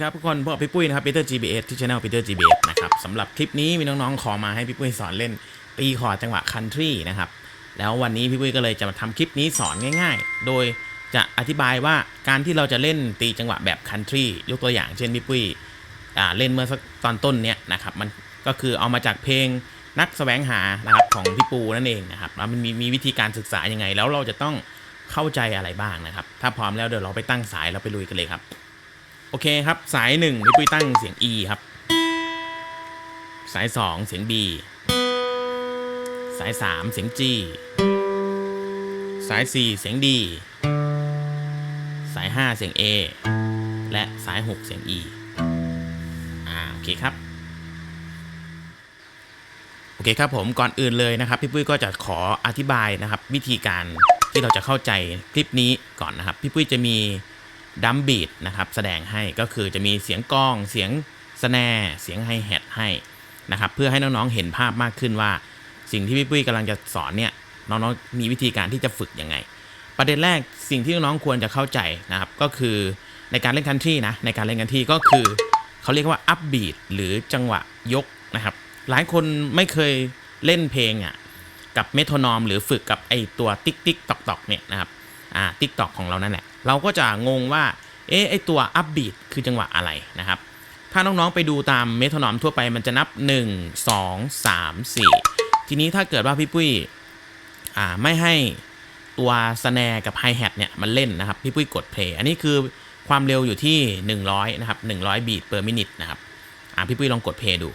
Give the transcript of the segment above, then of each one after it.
ครับทุกคนพบกับพี่ปุ้ยนะครับปีเตอร์ GBS ที่ channel ปีเตอร์ GBS นะครับสำหรับคลิปนี้มีน้องๆขอมาให้พี่ปุ้ยสอนเล่นตีคอร์ดจังหวะคันทรีนะครับ แล้ววันนี้พี่ปุ้ยก็เลยจะมาทำคลิปนี้สอนง่าย ๆ โดยจะอธิบายว่าการที่เราจะเล่นตีจังหวะแบบคันทรียกตัวอย่างเช่นพี่ปุ้ยเล่นเมื่อสักตอนต้นเนี้ยนะครับมันก็คือเอามาจากเพลงนักแสวงหานะครับของพี่ปูนั่นเองนะครับแล้วมันมีมีวิธีการศึกษายังไง แล้วเราจะต้องเข้าใจอะไรบ้างนะครับ ถ้าพร้อมแล้วเดี๋ยวเราไปตั้งสายแล้วไปลุยกันเลยครับ โอเคครับ สายหนึ่งพี่ปุ้ยตั้งเสียง E ครับ สายสองเสียง B สายสามเสียง G สายสี่เสียง D สายห้าเสียง A และสายหกเสียง E อ่าโอเคครับโอเคครับผมก่อนอื่นเลยนะครับพี่ปุ้ยก็จะขออธิบายนะครับ วิธีการที่เราจะเข้าใจคลิปนี้ก่อนนะครับ พี่ปุ้ยจะมี ดัมบีดนะครับแสดงให้ก็คือจะมีเสียงกลองเสียงสแนร์เสียงไฮแฮทให้นะครับเพื่อให้น้องๆเห็นภาพมากขึ้นว่า สิ่งที่พี่ปุ้ยกำลังจะสอนเนี่ยน้องๆมีวิธีการที่จะฝึกยังไง ประเด็นแรกสิ่งที่น้องๆควรจะเข้าใจนะครับก็คือในการเล่นคันทรีนะในการเล่นคันทรีก็คือเขาเรียกว่าอัพบีดหรือจังหวะยกนะครับหลายคนไม่เคยเล่นเพลงอะกับเมโทรนอมหรือฝึกกับไอตัวติ๊กติ๊กตอกตอกเนี่ยนะครับ อ่าติ๊กตอกของเรานั่นแหละ เราก็จะงงว่า เอ๊ะไอตัวอัพบีดคือจังหวะอะไรนะครับ ถ้าน้อง ๆ ไปดูตามเมโทรนอมทั่วไปมันจะนับ 1 2 3 4 ทีนี้ถ้าเกิดว่าพี่ปุ้ยอ่าไม่ให้ตัวสแนร์กับไฮแฮทเนี่ยมันเล่นนะครับ พี่ปุ้ยกดเพลย์อันนี้คือความเร็วอยู่ที่ 100 นะครับ 100 บีท per minute นะครับอ่าพี่ปุ้ยลองกดเพลย์ดู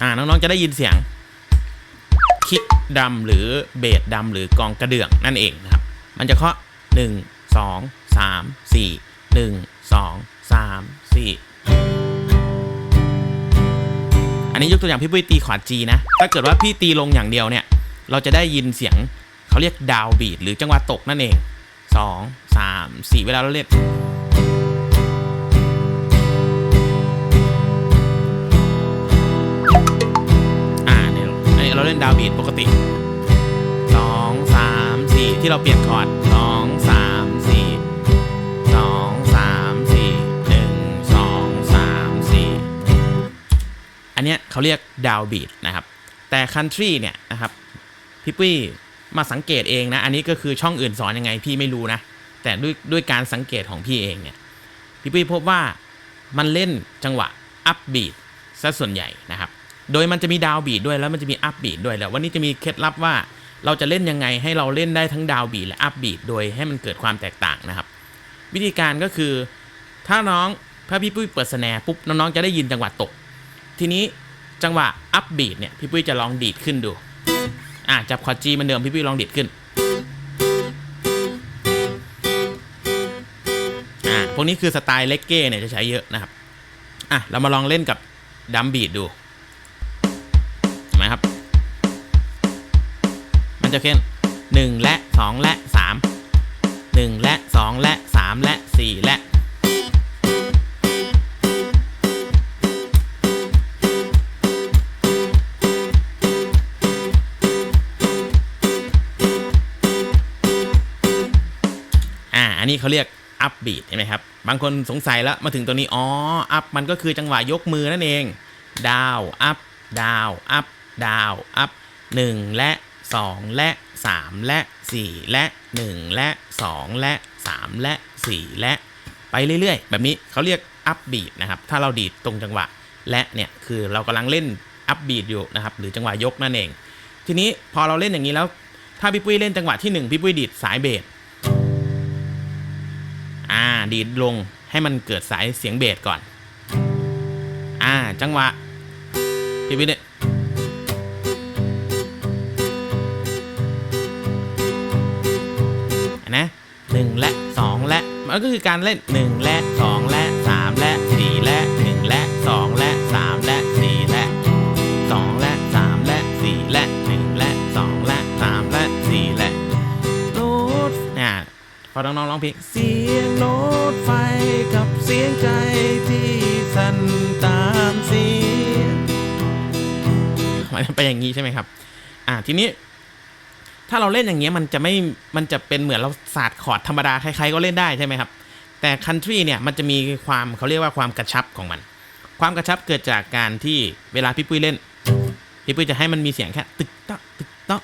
อ่าน้อง ๆ จะได้ยินเสียง คิกดำหรือเบสดำหรือกองกระเดื่องนั่นเองนะครับ มันจะเคาะ 1 2 3 4 1 2 3 4อันนี้ยกตัวอย่างพี่ปุ้ยตีขอร์ด G นะ ถ้าเกิดว่าพี่ตีลงอย่างเดียวเนี่ย เราจะได้ยินเสียงเขาเรียกดาวบีดหรือจังหวะตกนั่นเอง 2 3 4 เวลาเราเล่น เราเล่นดาวบีดปกติสองสามสี่ที่เราเปลี่ยนคอร์ดสองสามสี่สองสามสี่หนึ่งสองสามสี่อันเนี้ยเขาเรียกดาวบีดนะครับ แต่คันทรีเนี่ยนะครับพี่ปุ้ยมาสังเกตเองนะ อันนี้ก็คือช่องอื่นสอนยังไงพี่ไม่รู้นะ แต่ด้วยด้วยการสังเกตของพี่เองเนี่ยพี่ปุ้ยพบว่ามันเล่นจังหวะอัพบีดซะส่วนใหญ่นะครับ โดยมันจะมีดาวบีดด้วยแล้วมันจะมีอัพบีดด้วยแล้ววันนี้จะมีเคล็ดลับว่าเราจะเล่นยังไงให้เราเล่นได้ทั้งดาวบีดและอัพบีดโดยให้มันเกิดความแตกต่างนะครับ วิธีการก็คือ ถ้าน้องถ้าพี่ปุ้ยเปิดสแนร์ปุ๊บน้องๆจะได้ยินจังหวะตก ทีนี้จังหวะอัพบีดเนี่ยพี่ปุ้ยจะลองดีดขึ้นดูอะจับคอร์ดจีมันเดิมพี่ปุ้ยลองดีดขึ้นอ่าพวกนี้คือสไตล์เลกเก้เนี่ยจะใช้เยอะนะครับอะเรามาลองเล่นกับดัมบีดดู จะเค้นหนึ่งและสองและสามหนึ่งและสองและสามและสี่และอ่าอันนี้เขาเรียกอัพบีทเห็นไหมครับ บางคนสงสัยแล้วมาถึงตัวนี้ อ๋อ อัพมันก็คือจังหวะยกมือนั่นเอง ดาว อัพ ดาว อัพ ดาว อัพหนึ่งและ สองและสามและสี่และหนึ่งและสองและสามและสี่และ ไปเรื่อยๆ แบบนี้เขาเรียกอัพบีทนะครับ ถ้าเราดีดตรงจังหวะและเนี่ยคือเรากำลังเล่นอัพบีทอยู่นะครับหรือจังหวะยกนั่นเอง ทีนี้พอเราเล่นอย่างนี้แล้ว ถ้าพี่ปุ้ยเล่นจังหวะที่หนึ่งพี่ปุ้ยดีดสายเบสอ่าดีดลงให้มันเกิดสายเสียงเบสก่อน อ่าจังหวะพี่วิทย์เนี่ย นะหนึ่งและสองและ มันก็คือการเล่นหนึ่งและสองและสามและสี่และหนึ่งและสองและสามและสี่และสองและสามและสี่และหนึ่งและสองและสามและสี่และโน้ตเนี่ยพอน้องๆร้องเพลงเสียงโน้ตไฟกับเสียงใจที่สั่นตามเสียงมันเป็นอย่างนี้ใช่ไหมครับ อ่าทีนี้ ถ้าเราเล่นอย่างเงี้ยมันจะไม่มันจะเป็นเหมือนเราศาสตร์คอร์ดธรรมดาใครๆก็เล่นได้ใช่ไหมครับ แต่ country เนี่ยมันจะมีความเขาเรียกว่าความกระชับของมัน ความกระชับเกิดจากการที่เวลาพี่ปุ้ยเล่น พี่ปุ้ยจะให้มันมีเสียงแค่ตึกตักตึกตัก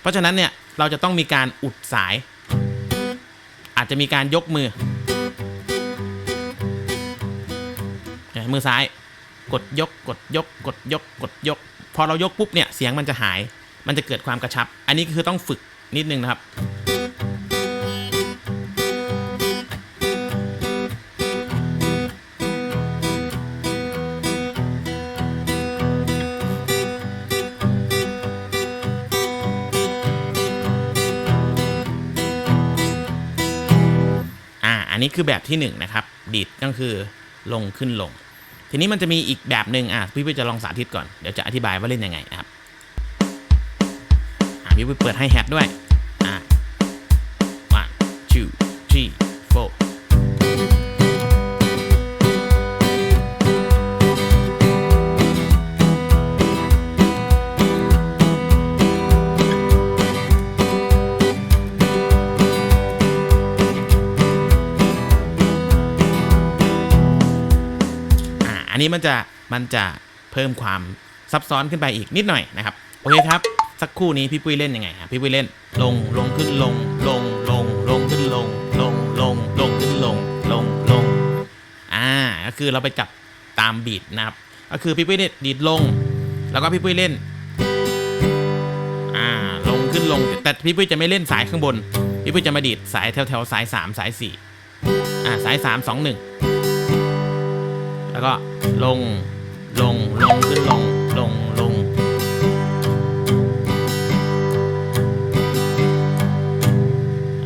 เพราะฉะนั้นเนี่ยเราจะต้องมีการอุดสาย อาจจะมีการยกมือ มือซ้าย กดยกกดยกกดยกกดยก พอเรายกปุ๊บเนี่ยเสียงมันจะหาย มันจะเกิดความกระชับ อันนี้คือต้องฝึกนิดนึงนะครับอ่าอันนี้คือแบบที่1นงนะครับดีดก็คือลงขึ้นลง ทีนี้มันจะมีอีกแบบหนึ่งอะพี่พี่จะลองสาธิตก่อน เดี๋ยวจะอธิบายว่าเล่นยังไงนะครับ อ่าพี่พี่เปิดให้แฮทด้วย นี้มันจะมันจะเพิ่มความซับซ้อนขึ้นไปอีกนิดหน่อยนะครับโอเคครับ สักครู่นี้พี่ปุ้ยเล่นยังไงครับพี่ปุ้ยเล่นลงลงขึ้นลงลงลงลงขึ้นลงลงลงลงขึ้นลงลงลงอ่าก็คือเราไปจับตามบีทนะครับก็คือพี่ปุ้ยเนี่ยดีดลง แล้วก็พี่ปุ้ยเล่นอ่าลงขึ้นลงแต่พี่ปุ้ยจะไม่เล่นสายข้างบน พี่ปุ้ยจะมาดีดสายแถวแถวสายสามสายสี่อ่าสายสามสองหนึ่ง แล้วก็ลงลงลงขึ้นลงลงลง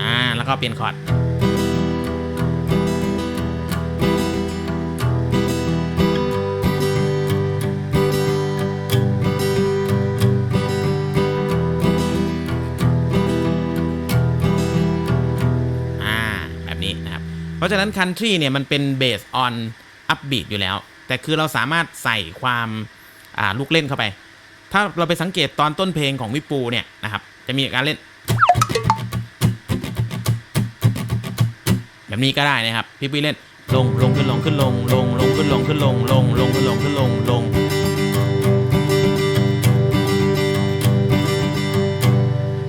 อ่าแล้วก็เปลี่ยนคอร์ดอ่าแบบนี้นะครับเพราะฉะนั้น country เนี่ยมันเป็น based on upbeat อยู่แล้ว แต่คือเราสามารถใส่ความาลูกเล่นเข้าไป ถ้าเราไปสังเกตตอนต้นเพลงของวิปูเนี่ยนะครับ จะมีการเล่น แบบนี้ก็ได้นะครับ พี่ปุ้ยเล่นลงลงขึ้นลงขึ้นลงลงลงขึ้นลงขึ้นลงลงลงขึ้นลงขึ้นลงลง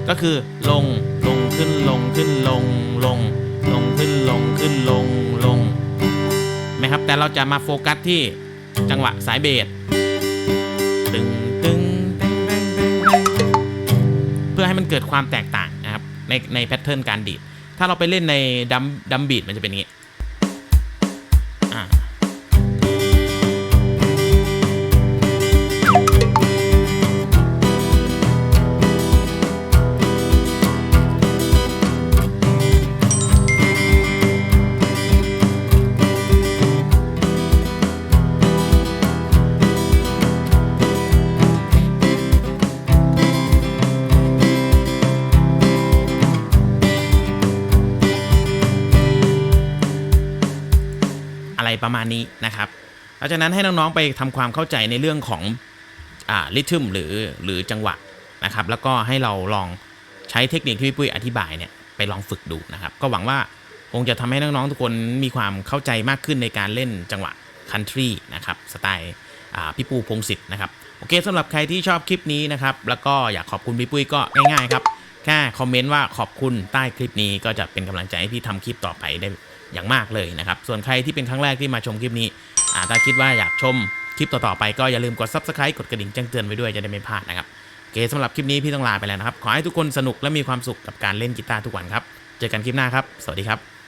ก็คือลงลงขึ้นลงขึ้นลงลงลงขึ้นลงขึ้นลงลง ไหมครับ แต่เราจะมาโฟกัสที่จังหวะสายเบสตึงตึงตึงตึงตึงตึงเพื่อให้มันเกิดความแตกต่างนะครับในในแพทเทิร์นการดีดถ้าเราไปเล่นในดัมดัมบีดมันจะเป็นอย่างนี้ ประมาณนี้นะครับเพราะฉะนั้นให้น้องๆไปทำความเข้าใจในเรื่องของอ่าริทึมหรือหรือจังหวะนะครับ แล้วก็ให้เราลองใช้เทคนิคที่พี่ปุ้ยอธิบายเนี่ยไปลองฝึกดูนะครับ ก็หวังว่าคงจะทำให้น้องๆทุกคนมีความเข้าใจมากขึ้นในการเล่นจังหวะคันทรีนะครับสไตล์พี่ปูพงศิษฐ์นะครับโอเคสำหรับใครที่ชอบคลิปนี้นะครับ แล้วก็อยากขอบคุณพี่ปุ้ยก็ง่ายๆครับ แค่คอมเมนต์ว่าขอบคุณใต้คลิปนี้ก็จะเป็นกำลังใจให้พี่ทำคลิปต่อไปได้อย่างมากเลยนะครับ ส่วนใครที่เป็นครั้งแรกที่มาชมคลิปนี้อาถ้าคิดว่าอยากชมคลิปต่อๆไปก็อย่าลืมกด subscribe กดกระดิ่งแจ้งเตือนไว้ด้วยจะได้ไม่พลาดนะครับโอเคสำหรับคลิปนี้พี่ต้องลาไปแล้วนะครับ ขอให้ทุกคนสนุกและมีความสุขกับการเล่นกีตาร์ทุกวันครับ เจอกันคลิปหน้าครับ สวัสดีครับ